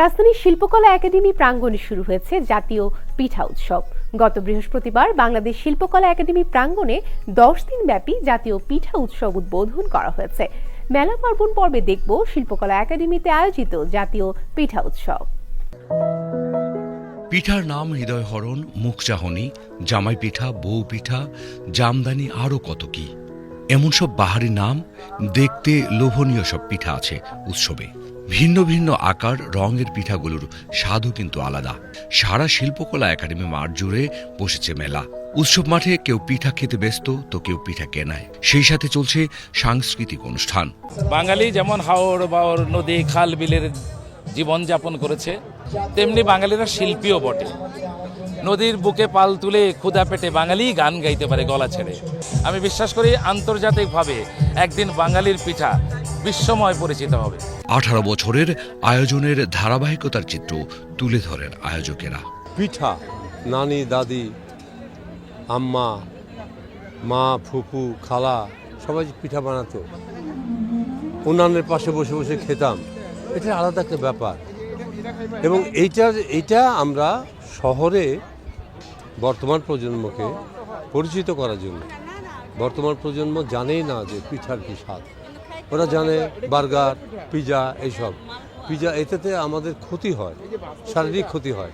রাজধানীর শিল্পকলা একাডেমি প্রাঙ্গণে শুরু হয়েছে জাতীয় পিঠা উৎসব। গত বৃহস্পতিবার বাংলাদেশ শিল্পকলা একাডেমি প্রাঙ্গণে দশ দিন ব্যাপী জাতীয় পিঠা উৎসব উদ্বোধন করা হয়েছে। মেলা পার্বণ পর্বে দেখব শিল্পকলা একাডেমিতে আয়োজিত জাতীয় পিঠা উৎসব। পিঠার নাম হৃদয়হরণ, মুখচাহনি জামাই পিঠা বউ পিঠা জামদানি আরও কত কি। এমন সব বাহারি নাম, দেখতে লোভনীয় সব পিঠা আছে উৎসবে। ভিন্ন ভিন্ন আকার, রঙের পিঠাগুলোর স্বাদও কিন্তু আলাদা। সারা শিল্পকলা একাডেমি মাঠ জুড়ে বসেছে মেলা। উৎসব মাঠে কেউ পিঠা খেতে ব্যস্ত, তো কেউ পিঠা কেনায়। সেই সাথে চলছে সাংস্কৃতিক অনুষ্ঠান। বাঙালি যেমন হাওড় বাওড় নদী, খাল, বিলের জীবনযাপন করেছে, তেমনি বাঙালিরা শিল্পীও বটে। নদীর বুকে পাল তুলে ক্ষুধা পেটে বাঙালি গান গাইতে পারে গলা ছেড়ে। আমি বিশ্বাস করি আন্তর্জাতিকভাবে একদিন বাঙালির পিঠা বিশ্বময় পরিচিত হবে। আঠারো বছরের আয়োজনের ধারাবাহিকতার চিত্র তুলে ধরেন আয়োজকেরা। পিঠা নানি দাদি আম্মা মা ফুফু খালা সবাই পিঠা বানাতো। উনানের পাশে বসে বসে খেতাম। এটা আলাদা একটা ব্যাপার। এবং এইটার এইটা আমরা শহরে বর্তমান প্রজন্মকে পরিচিত করার জন্য। বর্তমান প্রজন্ম জানেই না যে পিঠার কি স্বাদ। ওরা জানে বার্গার, পিজা এইসব। পিজা এটাতে আমাদের ক্ষতি হয়, শারীরিক ক্ষতি হয়।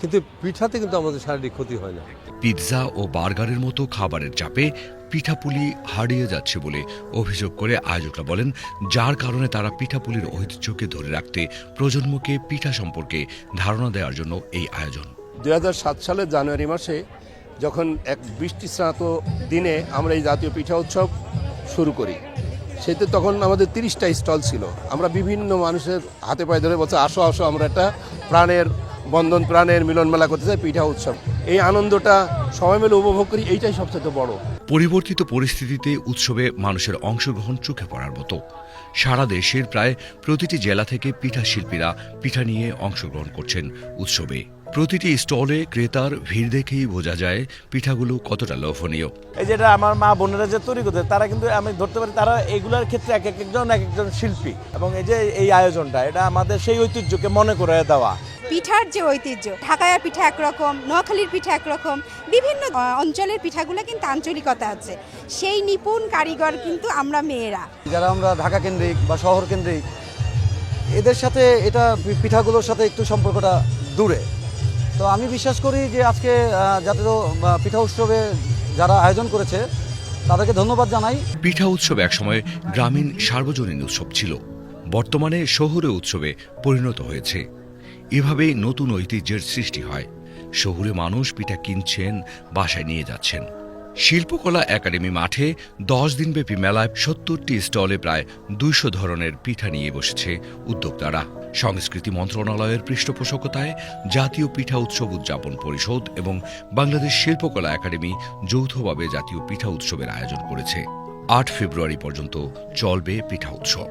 কিন্তু পিঠাতে কিন্তু আমাদের শারীরিক ক্ষতি হয় না। পিৎজা ও বার্গারের মতো খাবারের চাপে পিঠাপুলি হারিয়ে যাচ্ছে বলে অভিযোগ করে আয়োজকরা বলেন, যার কারণে তারা পিঠাপুলির ঐতিহ্যকে ধরে রাখতে প্রজন্মকে পিঠা সম্পর্কে ধারণা দেওয়ার জন্য এই আয়োজন। সাত সালের জানুয়ারি মাসে যখন এক বৃষ্টি স্নাত দিনে আমরা এই জাতীয় পিঠা উৎসব শুরু করি, সেতে তখন আমাদের তিরিশটা স্টল ছিল। আমরা বিভিন্ন মানুষের হাতে পায়ে ধরে বলছে, আসো আসো, আমরা একটা প্রাণের বন্ধন, প্রাণের মিলন মেলা করতে চাই, পিঠা উৎসব। এই আনন্দটা সবাই মিলে উপভোগ করি, এইটাই সবচেয়ে বড়। পরিবর্তিত পরিস্থিতিতে উৎসবে মানুষের অংশগ্রহণ চোখে পড়ার মতো। সারা দেশের প্রায় প্রতিটি জেলা থেকে পিঠা শিল্পীরা পিঠা নিয়ে অংশগ্রহণ করছেন উৎসবে। প্রতিটি স্টলে ক্রেতার ভিড় দেখেই বোঝা যায় পিঠাগুলো কতটা লোভনীয়। এই যেটা আমার মা বোনেরা যে তৈরি করতে, তারা কিন্তু আমি ধরতে পারি তারা এইগুলোর ক্ষেত্রে এক একজন এক একজন শিল্পী। এবং এই যে এই আয়োজনটা, এটা আমাদের সেই ঐতিহ্যকে মনে করে দেওয়া। পিঠার যে ঐতিহ্য ঢাকায়া পিঠা একরকম নোয়াখালীর পিঠা একরকম বিভিন্ন অঞ্চলের পিঠাগুলো কিন্তু আঞ্চলিকতা আছে। সেই নিপুণ কারিগর কিন্তু আমরা মেয়েরা। যারা আমরা ঢাকা কেন্দ্রিক বা শহর কেন্দ্রিক এদের সাথে এটা পিঠাগুলোর সাথে একটু সম্পর্কটা দূরে। তো আমি বিশ্বাস করি যে আজকে জাতীয় পিঠা উৎসবে যারা আয়োজন করেছে তাদেরকে ধন্যবাদ জানাই। পিঠা উৎসব একসময় গ্রামীণ সার্বজনীন উৎসব ছিল। বর্তমানে শহুরে উৎসবে পরিণত হয়েছে। এভাবেই নতুন ঐতিহ্যের সৃষ্টি হয়। শহুরে মানুষ পিঠা কিনছেন, বাসায় নিয়ে যাচ্ছেন। শিল্পকলা একাডেমি মাঠে দশ দিনব্যাপী মেলায় সত্তরটি স্টলে প্রায় দুইশো ধরনের পিঠা নিয়ে বসেছে উদ্যোক্তারা। সংস্কৃতি মন্ত্রণালয়ের পৃষ্ঠপোষকতায় জাতীয় পিঠা উৎসব উদযাপন পরিষদ এবং বাংলাদেশ শিল্পকলা একাডেমি যৌথভাবে জাতীয় পিঠা উৎসবের আয়োজন করেছে। আট ফেব্রুয়ারি পর্যন্ত চলবে পিঠা উৎসব।